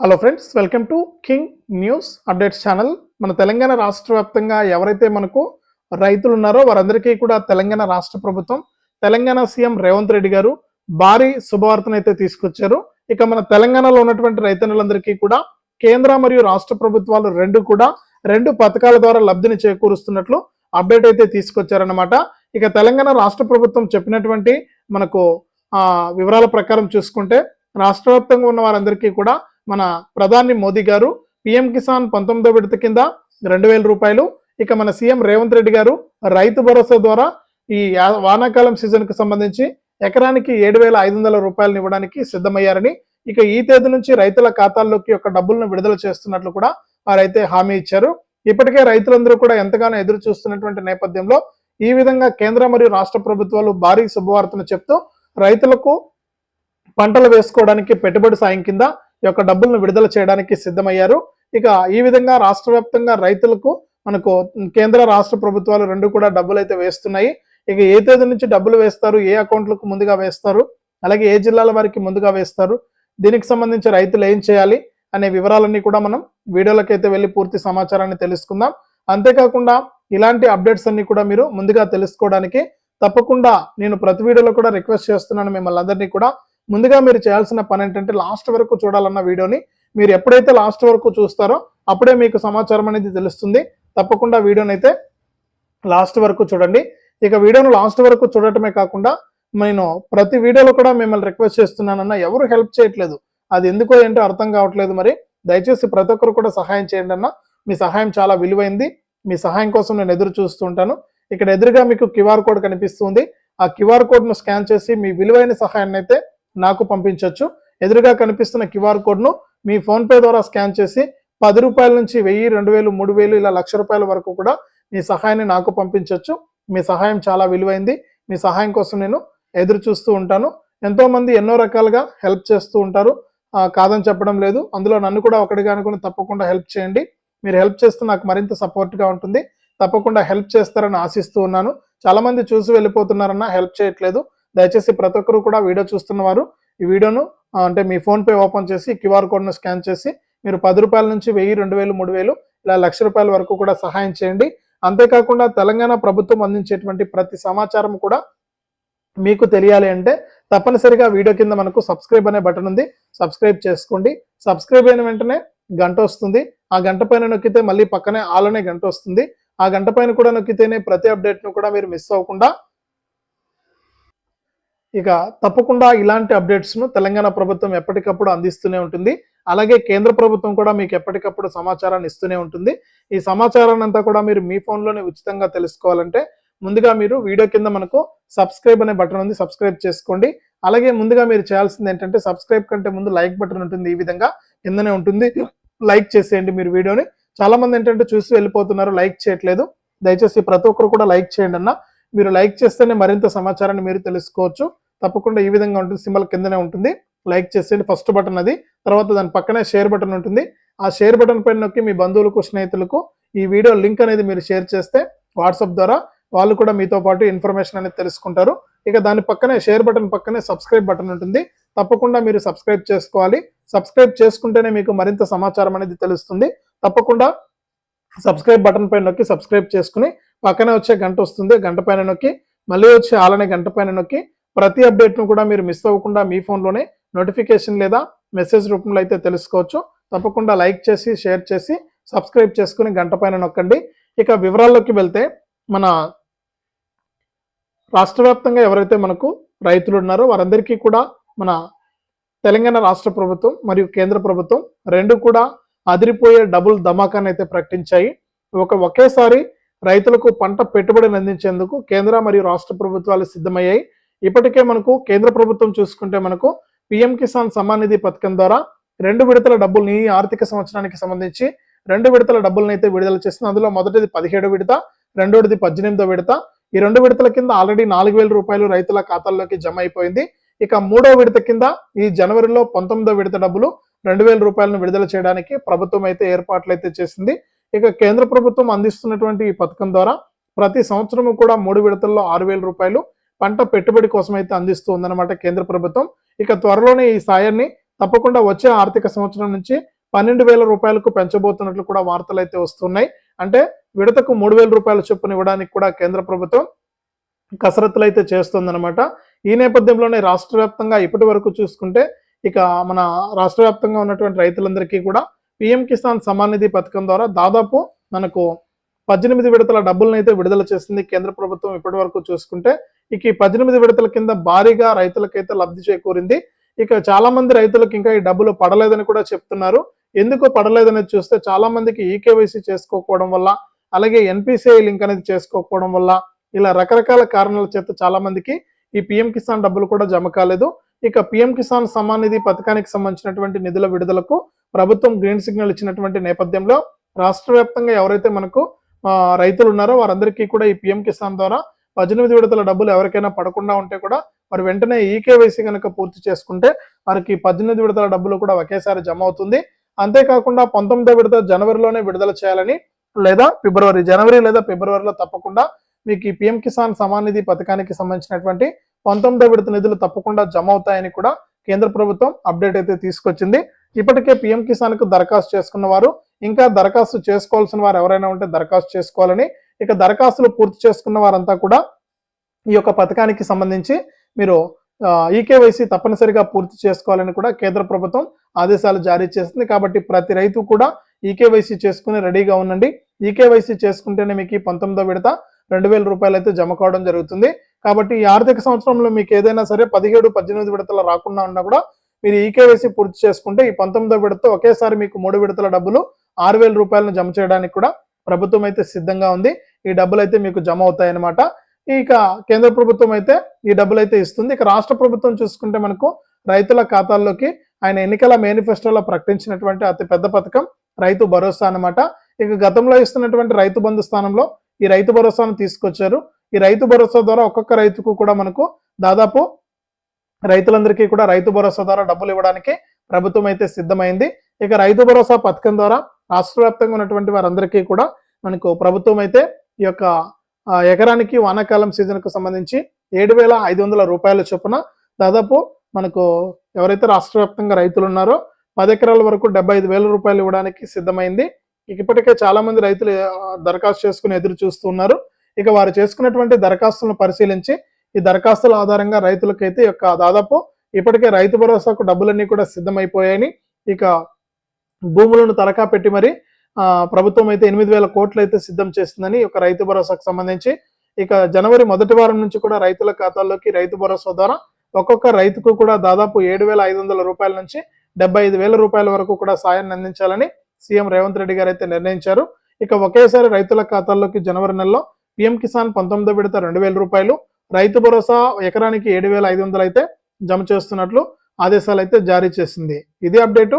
Hello friends welcome to King News updates channel మన తెలంగాణ రాష్ట్ర వ్యాప్తంగా ఎవరైతే మనకు రైతులు ఉన్నారో వారందరికీ కూడా తెలంగాణ రాష్ట్ర ప్రభుత్వం తెలంగాణ సీఎం రేవంత్ రెడ్డి గారు భారీ శుభవార్తను అయితే తీసుకొచ్చారు. ఇక మన తెలంగాణలో ఉన్నటువంటి రైతన్నులందరికీ కూడా కేంద్ర మరియు రాష్ట్ర ప్రభుత్వాలు రెండు కూడా రెండు పథకాల ద్వారా లబ్ధిని చేకూరుస్తున్నట్లు అప్డేట్ అయితే తీసుకొచ్చారనమాట ఇక తెలంగాణ రాష్ట్ర ప్రభుత్వం చెప్పినటువంటి మనకు వివరాల ప్రకారం చూసుకుంటే రాష్ట్ర ఉన్న వారందరికీ కూడా మన ప్రధాని మోదీ గారు పిఎం కిసాన్ పంతొమ్మిదో విడత కింద రెండు వేల రూపాయలు. ఇక మన సీఎం రేవంత్ రెడ్డి గారు రైతు భరోసా ద్వారా ఈ వానాకాలం సీజన్కు సంబంధించి ఎకరానికి ఏడు వేల ఐదు వందల రూపాయలను ఇవ్వడానికి సిద్ధమయ్యారని ఇక ఈ తేదీ నుంచి రైతుల ఖాతాల్లోకి యొక్క డబ్బులను విడుదల చేస్తున్నట్లు కూడా వారైతే హామీ ఇచ్చారు. ఇప్పటికే రైతులందరూ కూడా ఎంతగానో ఎదురు చూస్తున్నటువంటి నేపథ్యంలో ఈ విధంగా కేంద్ర మరియు రాష్ట్ర ప్రభుత్వాలు భారీ శుభవార్తను చెప్తూ రైతులకు పంటలు వేసుకోవడానికి పెట్టుబడి సాయం కింద యొక్క డబ్బులను విడుదల చేయడానికి సిద్ధమయ్యారు. ఇక ఈ విధంగా రాష్ట్ర వ్యాప్తంగా రైతులకు మనకు కేంద్ర రాష్ట్ర ప్రభుత్వాలు రెండు కూడా డబ్బులు అయితే వేస్తున్నాయి. ఇక ఏ తేదీ నుంచి డబ్బులు వేస్తారు ఏ అకౌంట్లకు ముందుగా వేస్తారు అలాగే ఏ జిల్లాల వారికి ముందుగా వేస్తారు దీనికి సంబంధించి రైతులు ఏం చేయాలి అనే వివరాలన్నీ కూడా మనం వీడియోలకైతే వెళ్ళి పూర్తి సమాచారాన్ని తెలుసుకుందాం. అంతేకాకుండా ఇలాంటి అప్డేట్స్ అన్ని కూడా మీరు ముందుగా తెలుసుకోవడానికి తప్పకుండా నేను ప్రతి వీడియోలో కూడా రిక్వెస్ట్ చేస్తున్నాను. మిమ్మల్ని అందరినీ కూడా ముందుగా మీరు చేయాల్సిన పని ఏంటంటే లాస్ట్ వరకు చూడాలన్న వీడియోని మీరు ఎప్పుడైతే లాస్ట్ వరకు చూస్తారో అప్పుడే మీకు సమాచారం అనేది తెలుస్తుంది. తప్పకుండా వీడియోని అయితే లాస్ట్ వరకు చూడండి. ఇక వీడియోను లాస్ట్ వరకు చూడటమే కాకుండా నేను ప్రతి వీడియోలో కూడా మిమ్మల్ని రిక్వెస్ట్ చేస్తున్నానన్న ఎవరు హెల్ప్ చేయట్లేదు. అది ఎందుకో ఏంటో అర్థం కావట్లేదు మరి. దయచేసి ప్రతి ఒక్కరు కూడా సహాయం చేయండి అన్న. మీ సహాయం చాలా విలువైంది. మీ సహాయం కోసం నేను ఎదురు చూస్తూ ఉంటాను. ఇక్కడ ఎదురుగా మీకు క్యూఆర్ కోడ్ కనిపిస్తుంది. ఆ క్యూఆర్ కోడ్ను స్కాన్ చేసి మీ విలువైన సహాయాన్ని అయితే నాకు పంపించవచ్చు ఎదురుగా కనిపిస్తున్న క్యూఆర్ కోడ్ను మీ ఫోన్పే ద్వారా స్కాన్ చేసి పది రూపాయల నుంచి వెయ్యి రెండు వేలు మూడు వేలు ఇలా లక్ష రూపాయల వరకు కూడా మీ సహాయాన్ని నాకు పంపించవచ్చు మీ సహాయం చాలా విలువైంది. మీ సహాయం కోసం నేను ఎదురు చూస్తూ ఉంటాను. ఎంతోమంది ఎన్నో రకాలుగా హెల్ప్ చేస్తూ ఉంటారు. కాదని చెప్పడం లేదు. అందులో నన్ను కూడా ఒకటిగా అనుకుని తప్పకుండా హెల్ప్ చేయండి. మీరు హెల్ప్ చేస్తే నాకు మరింత సపోర్ట్గా ఉంటుంది. తప్పకుండా హెల్ప్ చేస్తారని ఆశిస్తూ ఉన్నాను. చాలామంది చూసి వెళ్ళిపోతున్నారన్న హెల్ప్ చేయట్లేదు. దయచేసి ప్రతి ఒక్కరు కూడా వీడియో చూస్తున్న వారు ఈ వీడియోను అంటే మీ ఫోన్పే ఓపెన్ చేసి క్యూఆర్ కోడ్ను స్కాన్ చేసి మీరు పది రూపాయల నుంచి వెయ్యి రెండు వేలు మూడు వేలు ఇలా లక్ష రూపాయల వరకు కూడా సహాయం చేయండి. అంతేకాకుండా తెలంగాణ ప్రభుత్వం అందించేటువంటి ప్రతి సమాచారం కూడా మీకు తెలియాలి అంటే తప్పనిసరిగా వీడియో కింద మనకు సబ్స్క్రైబ్ అనే బటన్ ఉంది. సబ్స్క్రైబ్ చేసుకోండి. సబ్స్క్రైబ్ అయిన వెంటనే గంట వస్తుంది. ఆ గంట పైన నొక్కితే మళ్ళీ పక్కనే ఆలోనే గంట వస్తుంది. ఆ గంట పైన కూడా నొక్కితేనే ప్రతి అప్డేట్ను కూడా మీరు మిస్ అవ్వకుండా ఇక తప్పకుండా ఇలాంటి అప్డేట్స్ను తెలంగాణ ప్రభుత్వం ఎప్పటికప్పుడు అందిస్తూనే ఉంటుంది. అలాగే కేంద్ర ప్రభుత్వం కూడా మీకు ఎప్పటికప్పుడు సమాచారాన్ని ఇస్తూనే ఉంటుంది. ఈ సమాచారాన్ని అంతా కూడా మీరు మీ ఫోన్లోనే ఉచితంగా తెలుసుకోవాలంటే ముందుగా మీరు వీడియో కింద మనకు సబ్స్క్రైబ్ అనే బటన్ ఉంది సబ్స్క్రైబ్ చేసుకోండి. అలాగే ముందుగా మీరు చేయాల్సింది ఏంటంటే సబ్స్క్రైబ్ కంటే ముందు లైక్ బటన్ ఉంటుంది ఈ విధంగా కిందనే ఉంటుంది. లైక్ చేసేయండి మీరు వీడియోని. చాలా మంది ఏంటంటే చూసి వెళ్ళిపోతున్నారు లైక్ చేయట్లేదు. దయచేసి ప్రతి ఒక్కరు కూడా లైక్ చేయండి అన్న. మీరు లైక్ చేస్తేనే మరింత సమాచారాన్ని మీరు తెలుసుకోవచ్చు. తప్పకుండా ఈ విధంగా ఉంటుంది. సింబల్ కిందనే ఉంటుంది. లైక్ చేసేయండి. ఫస్ట్ బటన్ అది. తర్వాత దాని పక్కనే షేర్ బటన్ ఉంటుంది. ఆ షేర్ బటన్ పైన నొక్కి మీ బంధువులకు స్నేహితులకు ఈ వీడియో లింక్ అనేది మీరు షేర్ చేస్తే వాట్సాప్ ద్వారా వాళ్ళు కూడా మీతో పాటు ఇన్ఫర్మేషన్ అనేది తెలుసుకుంటారు. ఇక దాని పక్కనే షేర్ బటన్ పక్కనే సబ్స్క్రైబ్ బటన్ ఉంటుంది. తప్పకుండా మీరు సబ్స్క్రైబ్ చేసుకోవాలి. సబ్స్క్రైబ్ చేసుకుంటేనే మీకు మరింత సమాచారం అనేది తెలుస్తుంది. తప్పకుండా సబ్స్క్రైబ్ బటన్ పైన నొక్కి సబ్స్క్రైబ్ చేసుకుని పక్కనే వచ్చే గంట వస్తుంది. గంట పైన నొక్కి మళ్ళీ వచ్చే ఆలనే గంట పైన నొక్కి ప్రతి అప్డేట్ను కూడా మీరు మిస్ అవ్వకుండా మీ ఫోన్లోనే నోటిఫికేషన్ లేదా మెసేజ్ రూపంలో అయితే తెలుసుకోవచ్చు. తప్పకుండా లైక్ చేసి షేర్ చేసి సబ్స్క్రైబ్ చేసుకుని గంట పైన నొక్కండి. ఇక వివరాల్లోకి వెళ్తే మన రాష్ట్ర వ్యాప్తంగా ఎవరైతే మనకు రైతులు ఉన్నారో వారందరికీ కూడా మన తెలంగాణ రాష్ట్ర ప్రభుత్వం మరియు కేంద్ర ప్రభుత్వం రెండు కూడా అదిరిపోయే డబుల్ ధమాకాన్ని అయితే ప్రకటించాయి. ఒక ఒకేసారి రైతులకు పంట పెట్టుబడిని అందించేందుకు కేంద్ర మరియు రాష్ట్ర ప్రభుత్వాలు సిద్ధమయ్యాయి. ఇప్పటికే మనకు కేంద్ర ప్రభుత్వం చూసుకుంటే మనకు పిఎం కిసాన్ సమ్మాన్ నిధి పథకం ద్వారా రెండు విడతల డబ్బుల్ని ఈ ఆర్థిక సంవత్సరానికి సంబంధించి రెండు విడతల డబ్బులను అయితే విడుదల చేస్తుంది. అందులో మొదటిది పదిహేడు విడత రెండోది పద్దెనిమిదో విడత. ఈ రెండు విడతల కింద ఆల్రెడీ నాలుగు వేల రూపాయలు రైతుల ఖాతాల్లోకి జమ అయిపోయింది. ఇక మూడో విడత కింద ఈ జనవరిలో పంతొమ్మిదో విడత డబ్బులు రెండు వేల రూపాయలను విడుదల చేయడానికి ప్రభుత్వం అయితే ఏర్పాట్లు అయితే చేసింది. ఇక కేంద్ర ప్రభుత్వం అందిస్తున్నటువంటి ఈ పథకం ద్వారా ప్రతి సంవత్సరము కూడా మూడు విడతల్లో ఆరు వేల రూపాయలు పంట పెట్టుబడి కోసం అయితే అందిస్తుందన్నమాట కేంద్ర ప్రభుత్వం. ఇక త్వరలోనే ఈ సాయాన్ని తప్పకుండా వచ్చే ఆర్థిక సంవత్సరం నుంచి పన్నెండు వేల రూపాయలకు పెంచబోతున్నట్లు కూడా వార్తలు అయితే వస్తున్నాయి. అంటే విడతకు మూడు వేల రూపాయల చొప్పున ఇవ్వడానికి కూడా కేంద్ర ప్రభుత్వం కసరత్తులు అయితే చేస్తుందన్నమాట. ఈ నేపథ్యంలోనే రాష్ట్ర వ్యాప్తంగా ఇప్పటి వరకు చూసుకుంటే ఇక మన రాష్ట్ర వ్యాప్తంగా ఉన్నటువంటి రైతులందరికీ కూడా పిఎం కిసాన్ సమాన్ నిధి పథకం ద్వారా దాదాపు మనకు పద్దెనిమిది విడతల డబ్బులను అయితే విడుదల చేసింది కేంద్ర ప్రభుత్వం ఇప్పటి వరకు చూసుకుంటే. ఇక ఈ పద్దెనిమిది విడతల కింద భారీగా రైతులకైతే లబ్ధి చేకూరింది. ఇక చాలా మంది రైతులకు ఇంకా ఈ డబ్బులు పడలేదని కూడా చెప్తున్నారు. ఎందుకు పడలేదని చూస్తే చాలా మందికి ఈకేవైసీ చేసుకోకపోవడం వల్ల అలాగే ఎన్పిసిఐ లింక్ అనేది చేసుకోకపోవడం వల్ల ఇలా రకరకాల కారణాల చేత చాలా మందికి ఈ పిఎం కిసాన్ డబ్బులు కూడా జమ కాలేదు. ఇక పిఎం కిసాన్ సమ్మాన్ నిధి పథకానికి సంబంధించినటువంటి నిధుల విడుదలకు ప్రభుత్వం గ్రీన్ సిగ్నల్ ఇచ్చినటువంటి నేపథ్యంలో రాష్ట్ర వ్యాప్తంగా ఎవరైతే మనకు రైతులు ఉన్నారో వారందరికీ కూడా ఈ పిఎం కిసాన్ ద్వారా పద్దెనిమిది విడతల డబ్బులు ఎవరికైనా పడకుండా ఉంటే కూడా మరి వెంటనే ఈకేవైసీ కనుక పూర్తి చేసుకుంటే వారికి పద్దెనిమిది విడతల డబ్బులు కూడా ఒకేసారి జమ అవుతుంది. అంతేకాకుండా పంతొమ్మిదో విడత జనవరిలోనే విడుదల చేయాలని లేదా ఫిబ్రవరి జనవరి లేదా ఫిబ్రవరిలో తప్పకుండా మీకు ఈ పిఎం కిసాన్ సమాన్ నిధి పథకానికి సంబంధించినటువంటి పంతొమ్మిదో విడత నిధులు తప్పకుండా జమ అవుతాయని కూడా కేంద్ర ప్రభుత్వం అప్డేట్ అయితే తీసుకొచ్చింది. ఇప్పటికే పిఎం కిసాన్కు దరఖాస్తు చేసుకున్న వారు ఇంకా దరఖాస్తు చేసుకోవాల్సిన వారు ఎవరైనా ఉంటే దరఖాస్తు చేసుకోవాలని ఇక దరఖాస్తులు పూర్తి చేసుకున్న వారంతా కూడా ఈ యొక్క పథకానికి సంబంధించి మీరు ఈకేవైసీ తప్పనిసరిగా పూర్తి చేసుకోవాలని కూడా కేంద్ర ప్రభుత్వం ఆదేశాలు జారీ చేసింది. కాబట్టి ప్రతి రైతు కూడా ఈకేవైసీ చేసుకుని రెడీగా ఉండండి. ఈకేవైసీ చేసుకుంటేనే మీకు ఈ పంతొమ్మిదో విడత రెండు వేల రూపాయలు అయితే జమ కావడం జరుగుతుంది. కాబట్టి ఈ ఆర్థిక సంవత్సరంలో మీకు ఏదైనా సరే పదిహేడు పద్దెనిమిది విడతలు రాకుండా ఉన్నా కూడా మీరు ఈకేవైసీ పూర్తి చేసుకుంటే ఈ పంతొమ్మిదో విడత ఒకేసారి మీకు మూడు విడతల డబ్బులు ఆరు వేల రూపాయలను జమ చేయడానికి కూడా ప్రభుత్వం అయితే సిద్ధంగా ఉంది. ఈ డబ్బులు అయితే మీకు జమ అవుతాయన్నమాట ఇక కేంద్ర ప్రభుత్వం అయితే ఈ డబ్బులు అయితే ఇస్తుంది. ఇక రాష్ట్ర ప్రభుత్వం చూసుకుంటే మనకు రైతుల ఖాతాల్లోకి ఆయన ఎన్నికల మేనిఫెస్టోలో ప్రకటించినటువంటి అతి పెద్ద పథకం రైతు భరోసా అన్నమాట. ఇక గతంలో ఇస్తున్నటువంటి రైతు బంధు స్థానంలో ఈ రైతు భరోసాను తీసుకొచ్చారు. ఈ రైతు భరోసా ద్వారా ఒక్కొక్క రైతుకు కూడా మనకు దాదాపు రైతులందరికీ కూడా రైతు భరోసా ద్వారా డబ్బులు ఇవ్వడానికి ప్రభుత్వం అయితే సిద్ధమైంది. ఇక రైతు భరోసా పథకం ద్వారా రాష్ట్ర వ్యాప్తంగా ఉన్నటువంటి వారందరికీ కూడా మనకు ప్రభుత్వం అయితే ఈ యొక్క ఎకరానికి వానాకాలం సీజన్కు సంబంధించి ఏడు వేల ఐదు వందల రూపాయల చొప్పున దాదాపు మనకు ఎవరైతే రాష్ట్ర వ్యాప్తంగా రైతులు ఉన్నారో పది ఎకరాల వరకు డెబ్బై ఐదు వేల రూపాయలు ఇవ్వడానికి సిద్ధమైంది. ఇప్పటికే చాలామంది రైతులు దరఖాస్తు చేసుకుని ఎదురు చూస్తున్నారు ఇక వారు చేసుకున్నటువంటి దరఖాస్తులను పరిశీలించి ఈ దరఖాస్తుల ఆధారంగా రైతులకైతే ఈ యొక్క దాదాపు ఇప్పటికే రైతు భరోసాకు డబ్బులన్నీ కూడా సిద్ధమైపోయాయని ఇక భూములను తనఖా పెట్టి మరి ప్రభుత్వం అయితే ఎనిమిది వేల కోట్లు అయితే సిద్ధం చేస్తుందని ఒక రైతు భరోసాకు సంబంధించి ఇక జనవరి మొదటి వారం నుంచి కూడా రైతుల ఖాతాల్లోకి రైతు భరోసా ద్వారా ఒక్కొక్క రైతుకు కూడా దాదాపు ఏడు వేల ఐదు వందల రూపాయల నుంచి డెబ్బై ఐదు వేల రూపాయల వరకు కూడా సాయాన్ని అందించాలని సీఎం రేవంత్ రెడ్డి గారు అయితే నిర్ణయించారు. ఇక ఒకేసారి రైతుల ఖాతాల్లోకి జనవరి నెలలో పిఎం కిసాన్ పంతొమ్మిదో విడత రెండు వేల రూపాయలు రైతు భరోసా ఎకరానికి ఏడు వేల ఐదు వందలు అయితే జమ చేస్తున్నట్లు ఆదేశాలు అయితే జారీ చేసింది. ఇది అప్డేటు